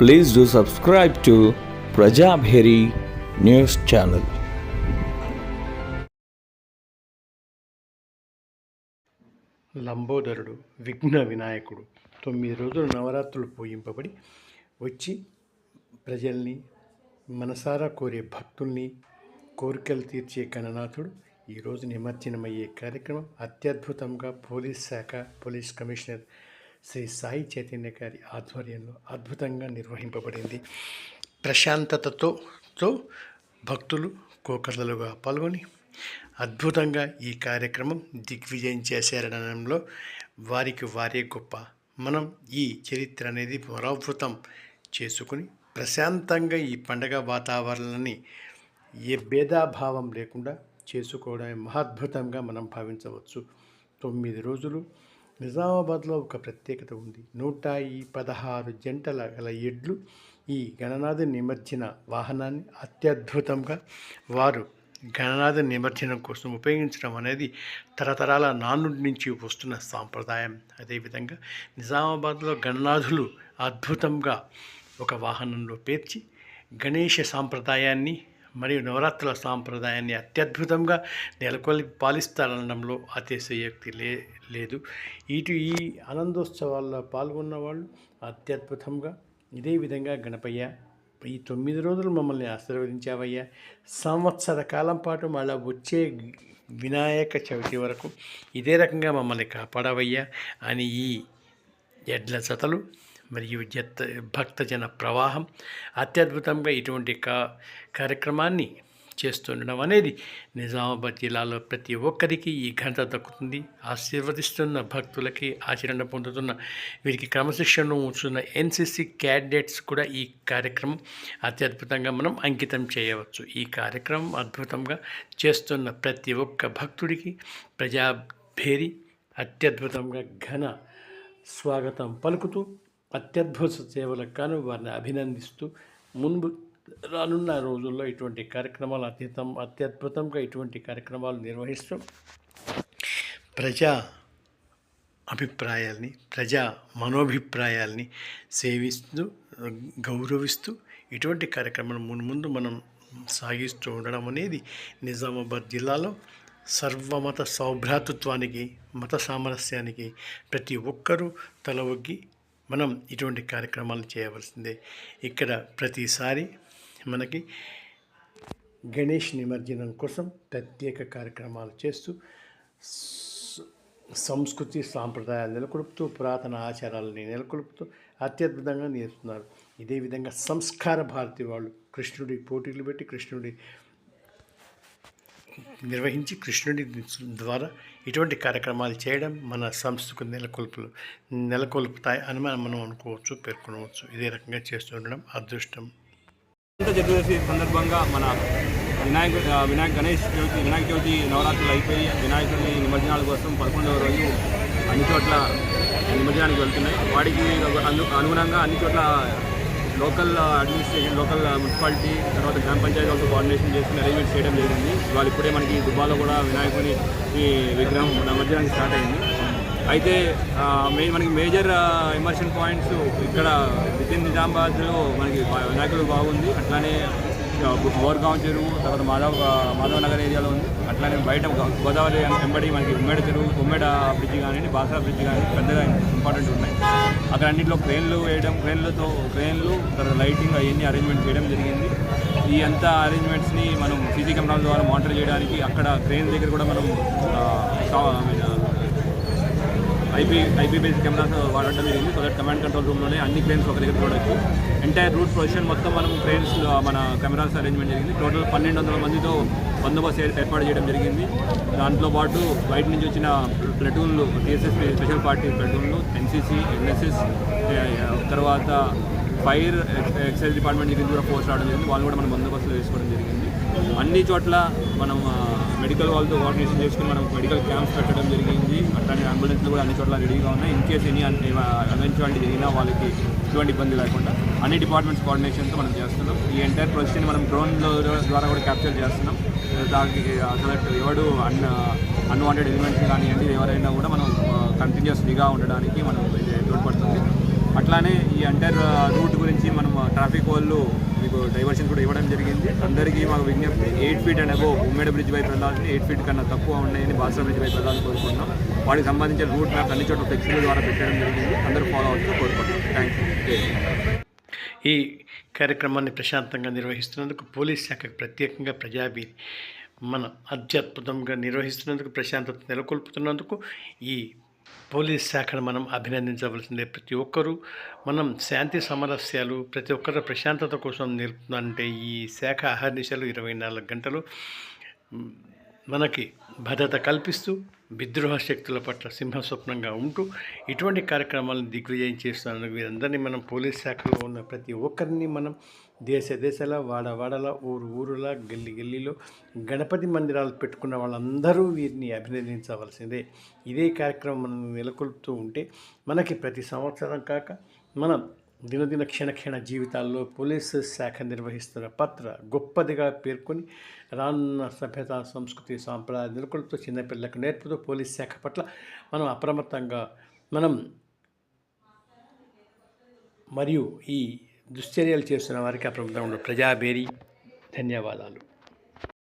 Please do subscribe to Prajabheri news channel. లంబోదరుడు విఘ్న వినాయకుడు. తొమ్మిది రోజులు నవరాత్రులు పూజింపబడి వచ్చి ప్రజల్ని మనసారా కోరే భక్తుల్ని కోరికలు తీర్చే కననాథుడు ఈరోజు నిమజ్జనమయ్యే కార్యక్రమం అత్యద్భుతంగా పోలీస్ శాఖ పోలీస్ కమిషనర్ శ్రీ సాయి చైతన్య గారి ఆధ్వర్యంలో అద్భుతంగా నిర్వహింపబడింది. ప్రశాంతతతో తో భక్తులు కోకర్లలుగా పాల్గొని అద్భుతంగా ఈ కార్యక్రమం దిగ్విజయం చేశారనడంలో వారికి వారే గొప్ప. మనం ఈ చరిత్ర అనేది పునరావృతం చేసుకుని ప్రశాంతంగా ఈ పండగ వాతావరణాన్ని ఏ భేదాభావం లేకుండా చేసుకోవడమే మహాద్భుతంగా మనం భావించవచ్చు. తొమ్మిది రోజులు నిజామాబాద్లో ఒక ప్రత్యేకత ఉంది. నూట ఈ పదహారు జంటల గల ఎడ్లు ఈ గణనాథ నిమజ్జన వాహనాన్ని అత్యద్భుతంగా వారు గణనాథ నిమజ్జనం కోసం ఉపయోగించడం అనేది తరతరాల నానుడి నుంచి వస్తున్న సాంప్రదాయం. అదేవిధంగా నిజామాబాద్లో గణనాథులు అద్భుతంగా ఒక వాహనంలో పేర్చి గణేష సాంప్రదాయాన్ని మరియు నవరాత్రుల సాంప్రదాయాన్ని అత్యద్భుతంగా నెలకొల్పి పాలిస్తారనడంలో అతిశయోక్తి లే లేదు. ఇటు ఈ ఆనందోత్సవాల్లో పాల్గొన్న వాళ్ళు అత్యద్భుతంగా. ఇదే విధంగా గణపయ్య ఈ తొమ్మిది రోజులు మమ్మల్ని ఆశీర్వదించావయ్యా. సంవత్సర కాలం పాటు మళ్ళా వచ్చే వినాయక చవితి వరకు ఇదే రకంగా మమ్మల్ని కాపాడవయ్యా అని ఈ ఎడ్ల జతలు మరియు జత్ భక్తజన ప్రవాహం అత్యద్భుతంగా ఇటువంటి కా కార్యక్రమాన్ని చేస్తుండడం అనేది నిజామాబాద్ జిల్లాలో ప్రతి ఒక్కరికి ఈ ఘనత దక్కుతుంది. ఆశీర్వదిస్తున్న భక్తులకి ఆచరణ పొందుతున్న వీరికి క్రమశిక్షణను ఉంచుతున్న ఎన్సిసి క్యాడెట్స్ కూడా ఈ కార్యక్రమం అత్యద్భుతంగా మనం అంకితం చేయవచ్చు. ఈ కార్యక్రమం అద్భుతంగా చేస్తున్న ప్రతి ఒక్క భక్తుడికి ప్రజాభేరి అత్యద్భుతంగా ఘన స్వాగతం పలుకుతూ అత్యద్భుత సేవలకు కాను వారిని అభినందిస్తూ మున్పు రానున్న రోజుల్లో ఇటువంటి కార్యక్రమాలు అత్యుతం అత్యద్భుతంగా ఇటువంటి కార్యక్రమాలు నిర్వహిస్తూ ప్రజా అభిప్రాయాల్ని ప్రజా మనోభిప్రాయాల్ని సేవిస్తూ గౌరవిస్తూ ఇటువంటి కార్యక్రమాలు మున్ముందు మనం సాగిస్తూ ఉండడం అనేది నిజామాబాద్ జిల్లాలో సర్వమత సౌభ్రాతృత్వానికి మత సామరస్యానికి ప్రతి ఒక్కరూ తల ఒగ్గి మనం ఇటువంటి కార్యక్రమాలు చేయవలసిందే. ఇక్కడ ప్రతిసారి మనకి గణేష్ నిమజ్జనం కోసం ప్రత్యేక కార్యక్రమాలు చేస్తూ సంస్కృతి సాంప్రదాయాలు నెలకొల్పుతూ పురాతన ఆచారాలని నెలకొల్పుతూ అత్యద్భుతంగా నేర్చుతున్నారు ఇదే విధంగా సంస్కార భారతి వాళ్ళు కృష్ణుడి పోటీలు పెట్టి కృష్ణుడి నిర్వహించి కృష్ణుడి ద్వారా ఇటువంటి కార్యక్రమాలు చేయడం మన సంస్కృతి నెలకొల్పులు నెలకొల్పుతాయి అని మనం మనం అనుకోవచ్చు పేర్కొనవచ్చు. ఇదే రకంగా చేస్తుండడం అదృష్టం. చతుర్దశి సందర్భంగా మన వినాయక వినాయక గణేష్ చవితి వినాయక చవితి నవరాత్రులు అయిపోయి వినాయకుడిని నిమజ్జనాల కోసం పదకొండవ రోజు అన్ని చోట్ల నిమజ్జనానికి వెళ్తున్నాయి. వాడికి అను- అనుగుణంగా అన్ని చోట్ల లోకల్ అడ్మినిస్ట్రేషన్ లోకల్ మున్సిపాలిటీ తర్వాత గ్రామ పంచాయతీ వాళ్ళతో కోఆర్డినేషన్ చేసి అరేంజ్మెంట్ చేయడం జరిగింది. వాళ్ళు ఇప్పుడే మనకి దుబ్బాలో కూడా వినాయకుని ఈ విగ్రహం నిమజ్జనానికి స్టార్ట్ అయింది. అయితే మే మనకి మేజర్ ఇమర్షన్ పాయింట్స్ ఇక్కడ విత్ ఇన్ నిజామాబాద్లో మనకి వినాయకుడు బాగుంది. అట్లానే బోర్గాం చెరువు తర్వాత మాధవ్ మాధవ మాధవ్ నగర్ ఏరియాలో ఉంది. అట్లానే బయట గోదావరి వెంబడి మనకి ఉమ్మడి చెరువు ఉమ్మేడ బ్రిడ్జ్ కానీ బాసా బ్రిడ్జ్ కానీ పెద్దగా ఇంపార్టెంట్ ఉన్నాయి. అక్కడ అన్నింటిలో క్రెయిన్లు వేయడం క్రెయిన్లతో క్రెయిన్లు తర్వాత లైటింగ్ అవన్నీ అరేంజ్మెంట్ చేయడం జరిగింది. ఈ అంత అరేంజ్మెంట్స్ని మనం సీసీ కెమెరాల ద్వారా మానిటర్ చేయడానికి అక్కడ క్రెయిన్ దగ్గర కూడా మనం ఐపీ ఐపీ బేస్డ్ కెమెరాస్ వాడటం జరిగింది. సో దట్ కమాండ్ కంట్రోల్ రూమ్లోనే అన్ని క్రెయిన్స్ ఒక దగ్గర చూడొచ్చు ఎంటైర్ రూట్ పొజిషన్ మొత్తం మనం క్రెయిన్స్ మన కెమెరాస్ అరేంజ్మెంట్ జరిగింది. టోటల్ పన్నెండు వందల మందితో బందోబస్తు ఏర్పాటు చేయడం జరిగింది. దాంట్లో పాటు బయట నుంచి వచ్చిన ప్లటూన్లు టీఎస్ఎస్పీ స్పెషల్ పార్టీ ప్లటూన్లు ఎన్సీసీ ఎన్ఎస్ఎస్ తర్వాత ఫైర్ ఎక్సైజ్ డిపార్ట్మెంట్ దగ్గర కూడా పోస్ట్ రావడం జరిగింది. వాళ్ళు కూడా మనం బందోబస్తులు వేసుకోవడం జరిగింది. అన్ని చోట్ల మనం మెడికల్ వాళ్ళతో కోఆర్డినేషన్ చేసుకుని మనం మెడికల్ క్యాంప్స్ పెట్టడం జరిగింది. అట్లానే అంబులెన్స్లు కూడా అన్ని చోట్ల రెడీగా ఉన్నాయి. ఇన్ కేస్ ఎనీ ఎవెన్చువాలిటీ జరిగినా వాళ్ళకి ఎటువంటి ఇబ్బంది లేకుండా అన్ని డిపార్ట్మెంట్స్ కోఆర్డినేషన్తో మనం చేస్తున్నాం. ఈ ఎంటైర్ ప్రొసెస్ని మనం డ్రోన్ ద్వారా కూడా క్యాప్చర్ చేస్తున్నాం. దానికి అసలు ఎవడు అన్ అన్వాంటెడ్ ఎలిమెంట్స్ కానివ్వండి ఎవరైనా కూడా మనం కంటిన్యూస్ ఫ్రీగా ఉండడానికి మనం ఇది అట్లానే ఈ అంటర్ రూట్ గురించి మనం ట్రాఫిక్ వాళ్ళు మీకు డైవర్షన్ కూడా ఇవ్వడం జరిగింది. అందరికీ మాకు విజ్ఞప్తి eight feet and above Ummeda bridge వైపు వెళ్ళాలని ఎయిట్ ఫీట్ కన్నా తక్కువ ఉన్నాయని బాసర బ్రిడ్జ్ వైపు వెళ్ళాలని కోరుకుంటున్నాం. వాటికి సంబంధించిన రూట్ మ్యాప్ అన్ని చోట్ల ఫ్లెక్సిబుల్ ద్వారా పెట్టడం జరిగింది. అందరూ ఫాలో అవుతూ కోరుకుంటున్నాం. థ్యాంక్ యూ ఈ కార్యక్రమాన్ని ప్రశాంతంగా నిర్వహిస్తున్నందుకు పోలీస్ శాఖకు ప్రత్యేకంగా ప్రజాభి మన అత్యద్భుతంగా నిర్వహిస్తున్నందుకు ప్రశాంతత నెలకొల్పుతున్నందుకు ఈ పోలీస్ శాఖను మనం అభినందించవలసిందే ప్రతి ఒక్కరూ. మనం శాంతి సమరస్యాలు ప్రతి ఒక్కరు ప్రశాంతత కోసం నేర్పుతుందంటే ఈ శాఖ అహర్నిశలు ఇరవై నాలుగు గంటలు మనకి భద్రత కల్పిస్తూ విద్రోహ శక్తుల పట్ల సింహస్వప్నంగా ఉంటూ ఇటువంటి కార్యక్రమాలను దిగ్విజయం చేస్తున్నందుకు వీరందరినీ మనం పోలీస్ శాఖలో ఉన్న ప్రతి ఒక్కరిని మనం దేశ దేశాల వాడ వాడల ఊరు ఊరులా గల్లి గల్లీలో గణపతి మందిరాలు పెట్టుకున్న వాళ్ళందరూ వీరిని అభినందించవలసిందే. ఇదే కార్యక్రమం మనం నెలకొల్పుతూ ఉంటే మనకి ప్రతి సంవత్సరం కాక మనం దినదిన క్షణక్షణ జీవితాల్లో పోలీసు శాఖ నిర్వహిస్తున్న పాత్ర గొప్పదిగా పేర్కొని రానున్న సభ్యత సంస్కృతి సాంప్రదాయ నెలకొల్పుతూ చిన్నపిల్లలకు నేర్పుతూ పోలీస్ శాఖ పట్ల మనం అప్రమత్తంగా మనం మరియు ఈ దుశ్చర్యలు చేస్తున్న వారికి అప్రమత్తంగా ఉండే. ప్రజాబేరీ ధన్యవాదాలు.